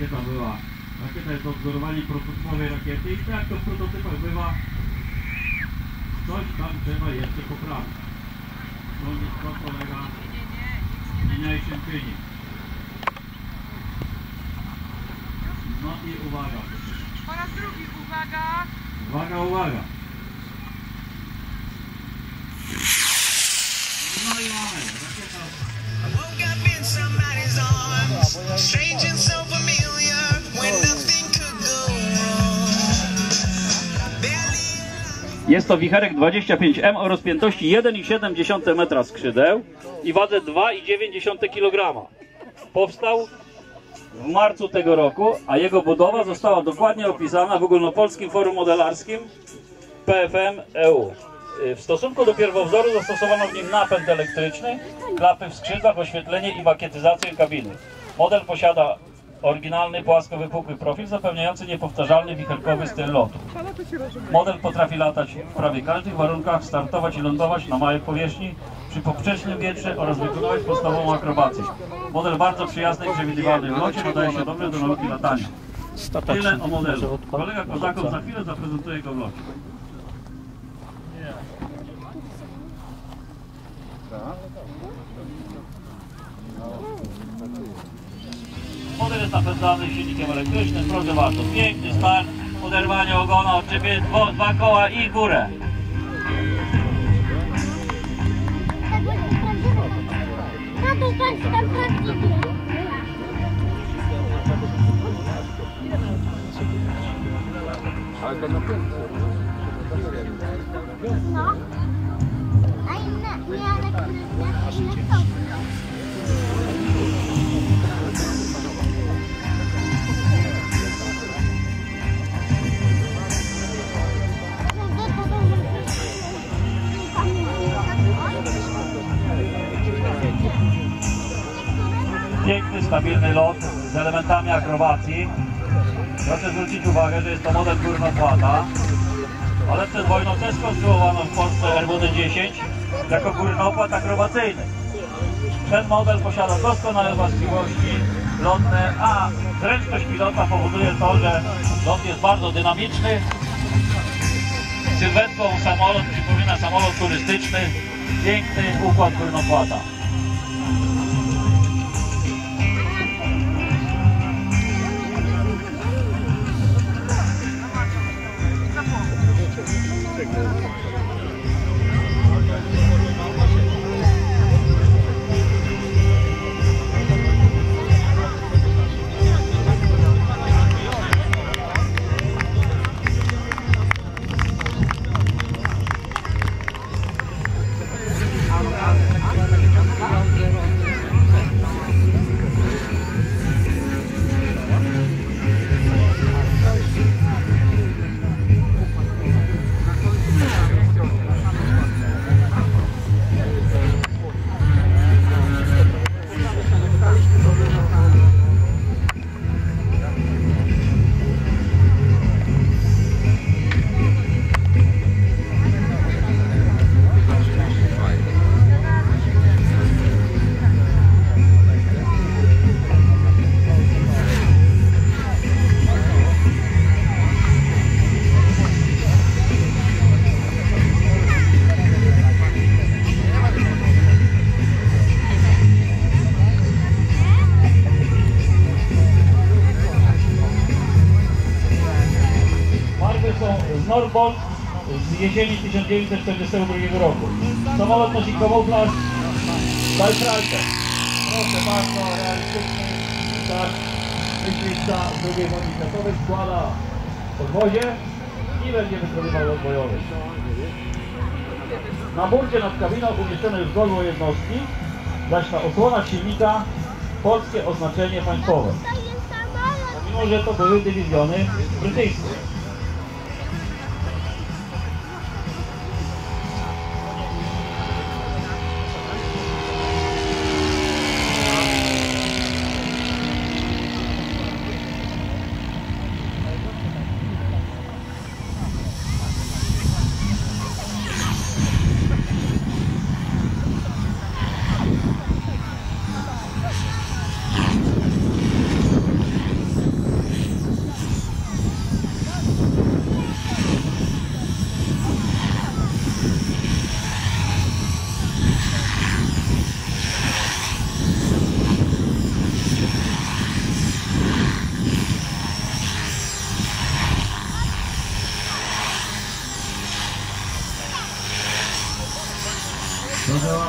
rakieta była. Rakieta jest odwzorowanie prototypowej rakiety i tak jak to w prototypach bywa, coś tam trzeba jeszcze poprawić. To, nie- to kolega niniejszym czyni. No i uwaga. Po raz drugi uwaga. Uwaga, uwaga. No i mamy. Rakieta I woke up in somebody's arms, strange and so Jest to wicherek 25M o rozpiętości 1,7 metra skrzydeł i wadze 2,9 kg. Powstał w marcu tego roku, a jego budowa została dokładnie opisana w Ogólnopolskim Forum Modelarskim PFM EU. Y, W stosunku do pierwowzoru zastosowano w nim napęd elektryczny, klapy w skrzydłach, oświetlenie i makietyzację kabiny. Model posiada oryginalny, płasko wypukły profil zapewniający niepowtarzalny wicherkowy styl lotu. Model potrafi latać w prawie każdych warunkach, startować i lądować na małej powierzchni przy poprzecznym wietrze oraz wykonywać podstawową akrobację. Model bardzo przyjazny i przewidywalny w locie, nadaje się dobrze do nauki latania. Tyle o modelu. Kolega Kozakow za chwilę zaprezentuje go w locie. Model jest napędzany silnikiem elektrycznym, proszę bardzo. Piękny start, oderwanie ogona, odczepie dwa, dwa koła i górę. Tato, patrz tam prawdziwie. No. A inne, nie elektryczne, inne są. Lot z elementami akrobacji. Proszę zwrócić uwagę, że jest to model górnopłata, ale przed wojną też skonstruowano w Polsce RWD-10 jako górnopłat akrobacyjny. Ten model posiada doskonałe właściwości lotne, a zręczność pilota powoduje to, że lot jest bardzo dynamiczny. Sylwetką samolot przypomina samolot turystyczny. Piękny układ górnopłata. Norbolt z jesieni 1942 roku. Samolot nosi kamuflaż Balfralkę. Proszę bardzo, realistyczny tak myśliwca II wojny światowej składa podwozie i będzie wykonywał lot bojowy. Na burcie nad kabiną umieszczone już godło jednostki, zaś na osłonach silnika polskie oznaczenie państwowe. Jest. Mimo, że to były dywizjony brytyjskie.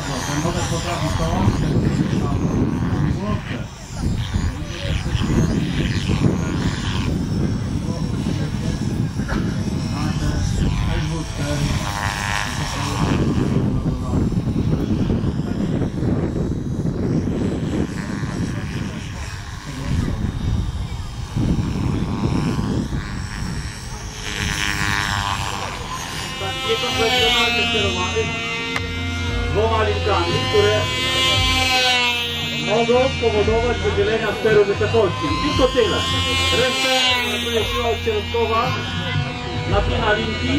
bardzo. Ten nowy potrafi to, ten głowkę. Ale też wódkę. malinkami, które mogą spowodować wydzielenia steru wysokości. Tylko tyle. Resztę pracuje siła odśrodkowa, napina linki,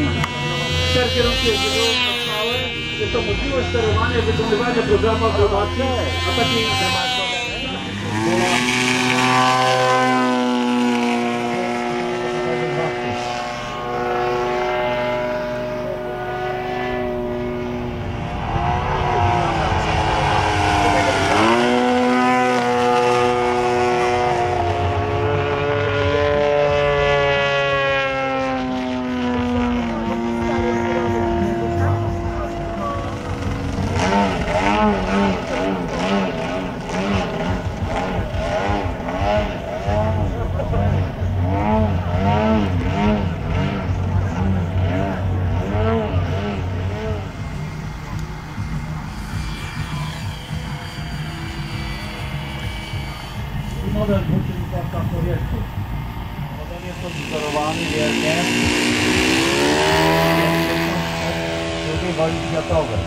ster kierunki jest na stałe. Jest to możliwość sterowania, wykonywania programu akrobacji, a takiej... model dwuczynnika w powietrzu. Model jest odwzorowany wiernie. Drugiej woli światowej.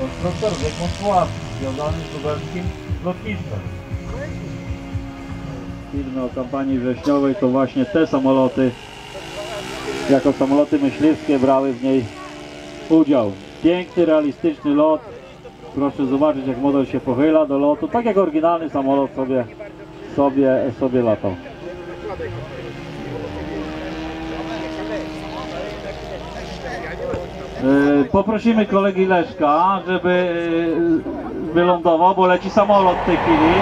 Konstruktor Puławski, związany z lubelskim lotnictwem. Filmy o kampanii wrześniowej to właśnie te samoloty, jako samoloty myśliwskie brały w niej udział. Piękny, realistyczny lot. Proszę zobaczyć jak model się pochyla do lotu, tak jak oryginalny samolot sobie, sobie, sobie latał. E, Poprosimy kolegi Leszka, żeby e, wylądował, bo leci samolot w tej chwili.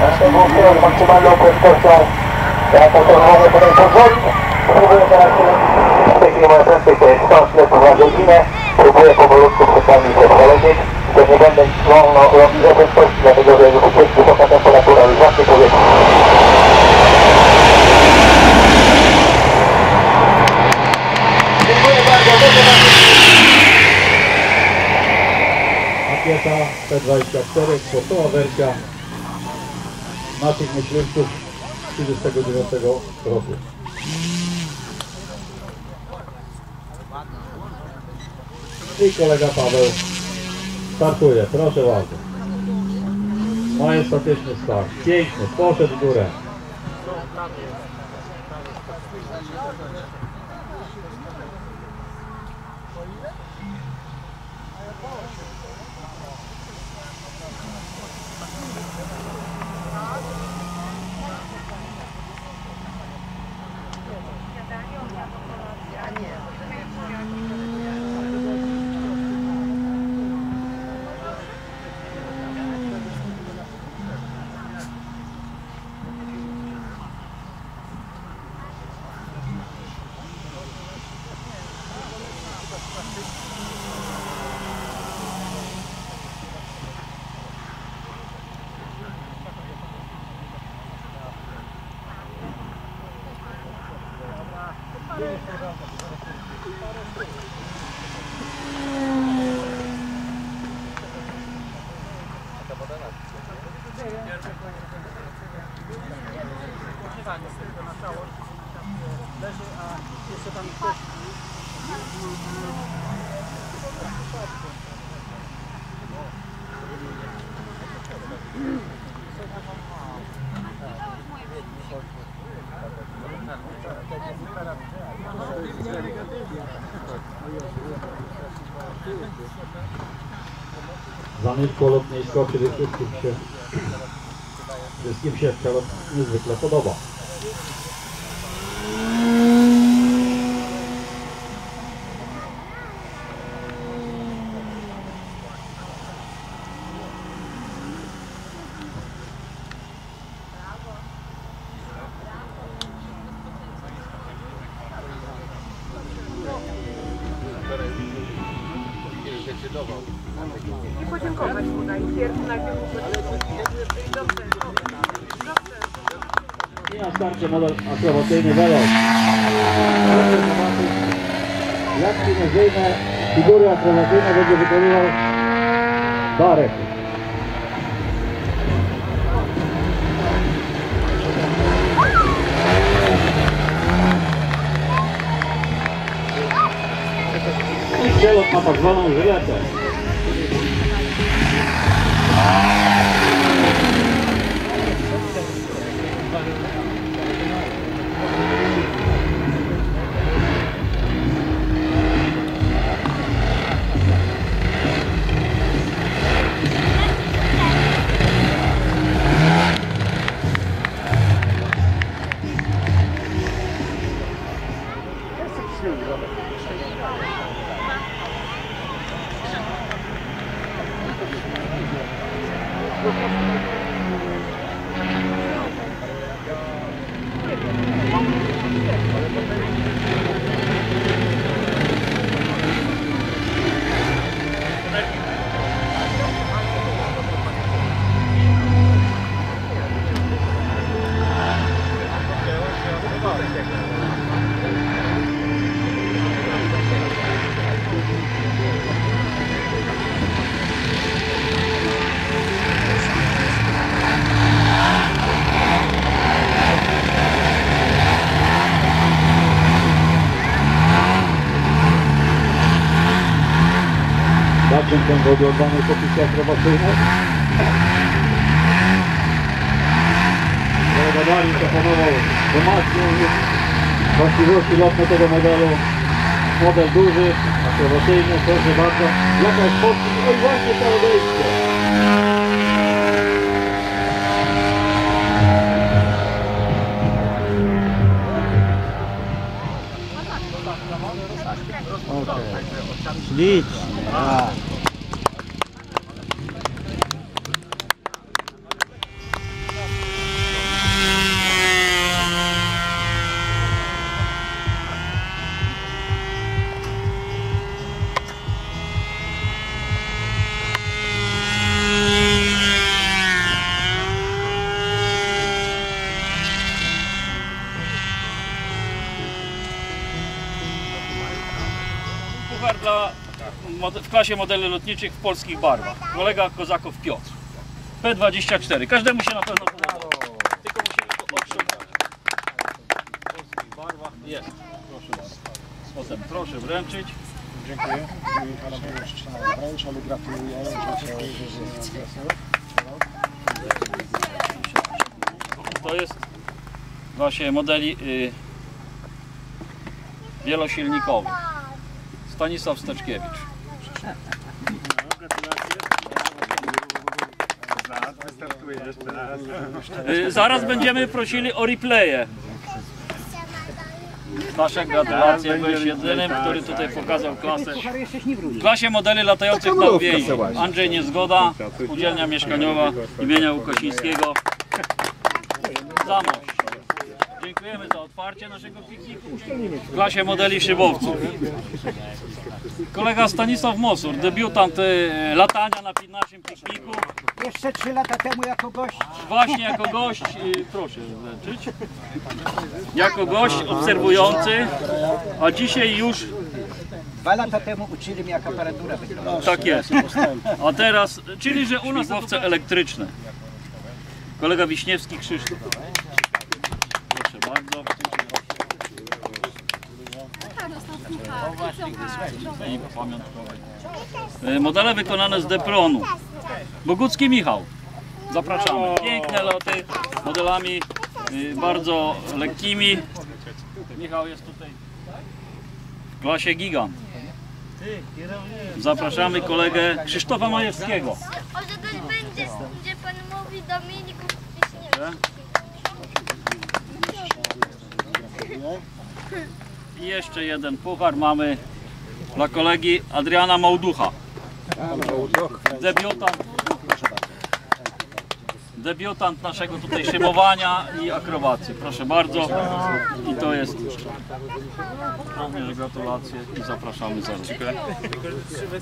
Następnie z maksymalną prędkością, jaką to może potem pozwolić. Próbuję teraz w tej chwili moja prędkość to jest 100 km na godzinę. Próbuję powolutku przed się przelecieć. To nie będę wolno robić dlatego że jest wysoka temperatura już właśnie powietrza. Dziękuję bardzo. Makieta T24, sportowa wersja naszych myśliwców 1939 roku. I kolega Paweł startuje, proszę bardzo. Majestatyczny start, piękny, poszedł w górę. Thank you. Zamysł lotnisko przede wszystkim się wszystkim się niezwykle podoba. tarczy akrobacyjny Velox. Jak gimnazyjne figury akrobacyjne będzie wykonywał Darek. I przelot ma tak zwaną żyletę. Zaczyn ten oglądany popisy akrobacyjne. Kolega Dani proponował wzmacnią właściwości lotne tego modelu. Model duży, akrobacyjny, proszę bardzo. Jakaś podpis, oj właśnie to odejście. Puchar klasie modeli lotniczych w polskich barwach. Kolega Kozakow Piotr. P24. Każdemu się na pewno podoba. Tylko musimy to otrzymać. W polskich barwach jest. Proszę bardzo. Potem proszę wręczyć. Dziękuję. Wręcz, ale gratuluję. To jest właśnie modeli y, wielosilnikowych. Stanisław Steczkiewicz. Zaraz będziemy prosili o replaye. Nasze gratulacje, byłeś jedynym, który tutaj pokazał klasę. W klasie modeli latających na uwięziu. Andrzej Niezgoda, Spółdzielnia Mieszkaniowa imienia Łukasińskiego. Zamość. Dziękujemy za otwarcie naszego pikniku. W klasie modeli szybowców. Kolega Stanisław Mosur, debiutant y, latania na naszym pikniku. Jeszcze trzy lata temu jako gość Właśnie jako gość, y, proszę wręczyć, jako gość obserwujący, a dzisiaj już dwa lata temu uczyli mnie jak aparatura wygląda. tak jest. A teraz, czyli że u nas łowce elektryczne. Kolega Wiśniewski Krzysztof. Proszę bardzo. I pamiątkowe. Y, Modele wykonane z Depronu. Bogucki Michał. Zapraszamy. Piękne loty modelami y, bardzo lekkimi. Michał jest tutaj w klasie Gigant. Zapraszamy kolegę Krzysztofa Majewskiego. O, że też będzie, gdzie pan mówi Dominików Wiśniewski. I jeszcze jeden puchar mamy dla kolegi Adriana Małducha. Debiutant. Debiutant naszego tutaj szybowania i akrobacji. Proszę bardzo. I to jest również gratulacje i zapraszamy za rączkę.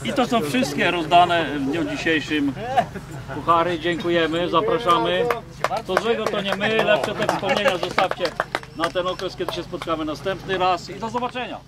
I to są wszystkie rozdane w dniu dzisiejszym puchary. Dziękujemy, zapraszamy. Co złego to nie my, lepsze te wspomnienia zostawcie na ten okres, kiedy się spotkamy następny raz i do zobaczenia.